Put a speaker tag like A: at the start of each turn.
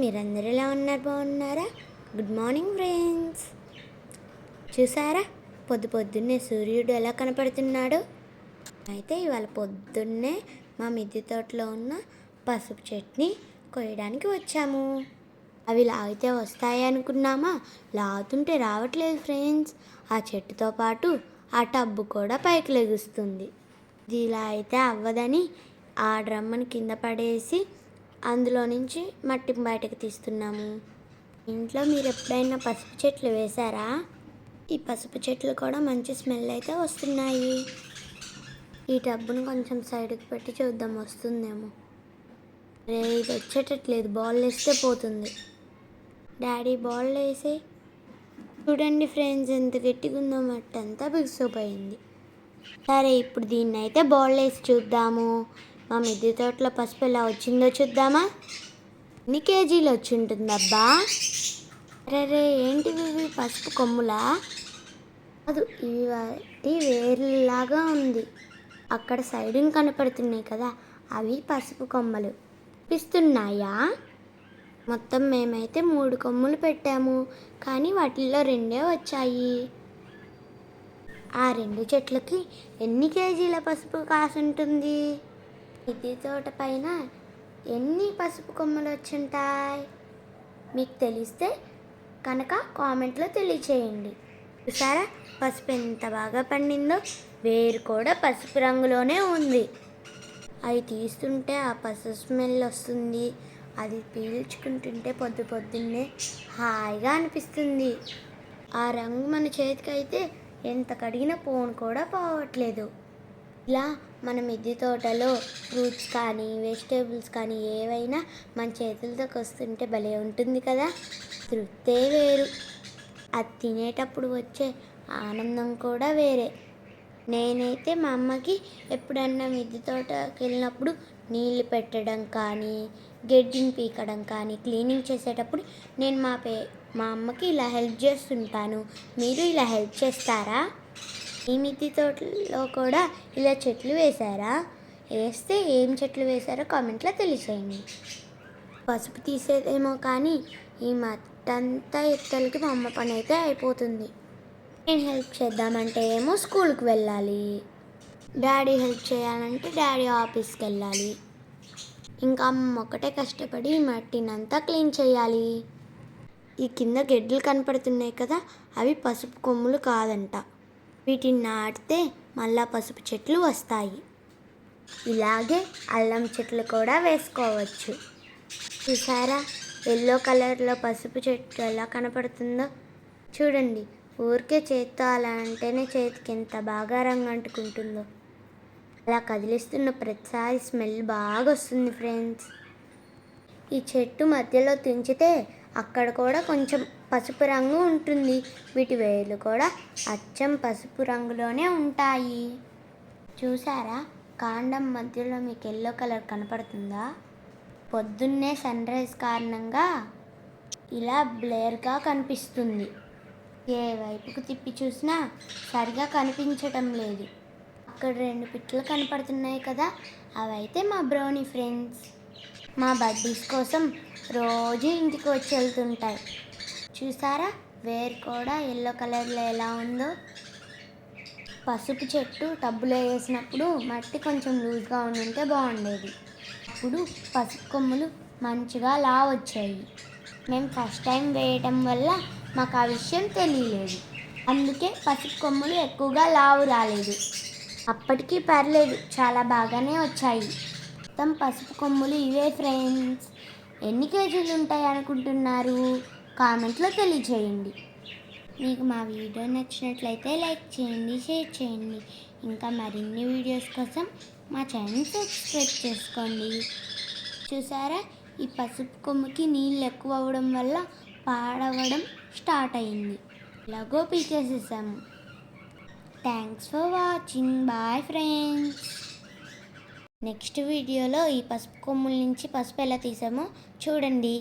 A: మీరందరూ ఎలా ఉన్నారు బాగున్నారా? గుడ్ మార్నింగ్ ఫ్రెండ్స్ చూసారా? పొద్దు పొద్దున్నే సూర్యుడు ఎలా కనపడుతున్నాడు? అయితే ఇవాళ పొద్దున్నే మా మిద్దె తోటలో ఉన్న పసుపు చట్నీ కొయ్యడానికి వచ్చాము. అవి లాగితే వస్తాయి అనుకున్నామా? లాగుతుంటే రావట్లేదు ఫ్రెండ్స్ ఆ చెట్టుతో పాటు ఆ టబ్బు కూడా పైకి లెగుస్తుంది. ఇది ఇలా అయితే అవ్వదని ఆ డ్రమ్ముని కింద పడేసి అందులో నుంచి మట్టి బయటకు తీస్తున్నాము. ఇంట్లో మీరు ఎప్పుడైనా పసుపు చెట్లు వేశారా? ఈ పసుపు చెట్లు కూడా మంచి స్మెల్ అయితే వస్తున్నాయి. ఈ టబ్బును కొంచెం సైడ్కి పెట్టి చూద్దాం వస్తుందేమో. రే ఇది వచ్చేటట్లేదు బాల్ వేస్తే పోతుంది. డాడీ బాల్ వేసి చూడండి ఫ్రెండ్స్ ఎంత గట్టిగా ఉందో మట్టి అంతా బిగుసిపోయింది సరే ఇప్పుడు దీన్ని అయితే బాల్ వేసి చూద్దాము. మా మిద్దె తోటలో పసుపు ఎలా వచ్చిందో చూద్దామా? ఎన్ని కేజీలు వచ్చి ఉంటుంది అబ్బా ఏంటివి ఇవి? పసుపు కొమ్ములా? అది ఇవి వాటి వేర్లాగా ఉంది. అక్కడ సైడింగ్ కనపడుతున్నాయి కదా అవి పసుపు కొమ్మలు. పిస్తున్నాయా మొత్తం మేమైతే మూడు కొమ్ములు పెట్టాము కానీ వాటిల్లో రెండే వచ్చాయి. ఆ రెండు చెట్లకి ఎన్ని కేజీల పసుపు కాసుంటుంది? ఇది తోట పైన ఎన్ని పసుపు కొమ్మలు వచ్చింటాయి? మీకు తెలిస్తే కనుక కామెంట్లో తెలియచేయండి. చూసారా? పసుపు ఎంత బాగా పండిందో? వేరు కూడా పసుపు రంగులోనే ఉంది. అవి తీస్తుంటే ఆ పసుపు స్మెల్ వస్తుంది. అది పీల్చుకుంటుంటే పొద్దు పొద్దున్నే హాయిగా అనిపిస్తుంది. ఆ రంగు మన చేతికి అయితే ఎంత కడిగిన పోను కూడా పోవట్లేదు. ఇలా మన మిద్దె తోటలో ఫ్రూట్స్ కానీ వెజిటేబుల్స్ కానీ ఏవైనా మన చేతులతోకి వస్తుంటే భలే ఉంటుంది కదా. తృప్తే వేరు. అది తినేటప్పుడు వచ్చే ఆనందం కూడా వేరే. నేనైతే మా అమ్మకి ఎప్పుడన్నా మిద్దె తోటకి వెళ్ళినప్పుడు నీళ్ళు పెట్టడం కానీ గడ్డిని పీకడం కానీ క్లీనింగ్ చేసేటప్పుడు నేను మా పే మా అమ్మకి ఇలా హెల్ప్ చేస్తుంటాను. మీరు ఇలా హెల్ప్ చేస్తారా? ఈ మిద్ది తోటలో కూడా ఇలా చెట్లు వేశారా? వేస్తే ఏం చెట్లు వేశారో కామెంట్లో తెలియచేయండి. పసుపు తీసేదేమో కానీ ఈ మట్టంతా ఎత్తలకి మా అమ్మ పని అయితే అయిపోతుంది. నేను హెల్ప్ చేద్దామంటే ఏమో స్కూల్కి వెళ్ళాలి. డాడీ హెల్ప్ చేయాలంటే డాడీ ఆఫీస్కి వెళ్ళాలి. ఇంకా అమ్మ ఒక్కటే కష్టపడి ఈ మట్టినంతా క్లీన్ చేయాలి. ఈ కింద గెడ్డలు కనపడుతున్నాయి కదా అవి పసుపు కొమ్ములు కాదంట. వీటిని నాటితే మళ్ళా పసుపు చెట్లు వస్తాయి. ఇలాగే అల్లం చెట్లు కూడా వేసుకోవచ్చు. చూసారా? ఎల్లో కలర్లో పసుపు చెట్టు ఎలా కనపడుతుందో? చూడండి. ఊరికే చేత్తో అలా అంటేనే చేతికి ఎంత బాగా రంగు అంటుకుంటుందో. అలా కదిలిస్తున్న ప్రతిసారి స్మెల్ బాగా వస్తుంది ఫ్రెండ్స్. ఈ చెట్టు మధ్యలో తుంచితే అక్కడ కూడా కొంచెం పసుపు రంగు ఉంటుంది. వీటి వేలు కూడా అచ్చం పసుపు రంగులోనే ఉంటాయి. చూసారా కాండం మధ్యలో మీకు ఎల్లో కలర్ కనపడుతుందా? పొద్దున్నే సన్ రైజ్ కారణంగా ఇలా బ్లేర్గా కనిపిస్తుంది. ఏ వైపుకు తిప్పి చూసినా సరిగా కనిపించటం లేదు. అక్కడ రెండు పిట్టలు కనపడుతున్నాయి కదా? అవైతే మా బ్రౌనీ ఫ్రెండ్స్. మా బడ్డీస్ కోసం రోజు ఇంటికి వచ్చి వెళ్తుంటాయి. చూసారా? వేర్ కూడా ఎల్లో కలర్లో ఎలా ఉందో. పసుపు చెట్టు టబ్బులో వేసినప్పుడు మట్టి కొంచెం లూజ్గా ఉండుంటే బాగుండేది. అప్పుడు పసుపు కొమ్ములు మంచిగా లా వచ్చాయి మేము ఫస్ట్ టైం వేయటం వల్ల మాకు ఆ విషయం తెలియలేదు. అందుకే పసుపు కొమ్ములు ఎక్కువగా లావు రాలేదు. అప్పటికీ పర్లేదు చాలా బాగానే వచ్చాయి. మొత్తం పసుపు కొమ్ములు ఇవే ఫ్రెండ్స్. ఎన్ని కేజీలు ఉంటాయి అనుకుంటున్నారు? కామెంట్లో తెలియచేయండి. మీకు మా వీడియో నచ్చినట్లయితే లైక్ చేయండి షేర్ చేయండి. ఇంకా మరిన్ని వీడియోస్ కోసం మా ఛానల్ సబ్స్క్రైబ్ చేసుకోండి. చూసారా? ఈ పసుపు కొమ్ముకి నీళ్ళు ఎక్కువ అవ్వడం వల్ల పాడవడం స్టార్ట్ అయింది. ఎలాగో పీకేసేసాము. Thanks for watching bye friends next వీడియోలో ఈ పసుపు కొమ్ముల నుంచి పసుపు ఎలా తీసామో చూడండి.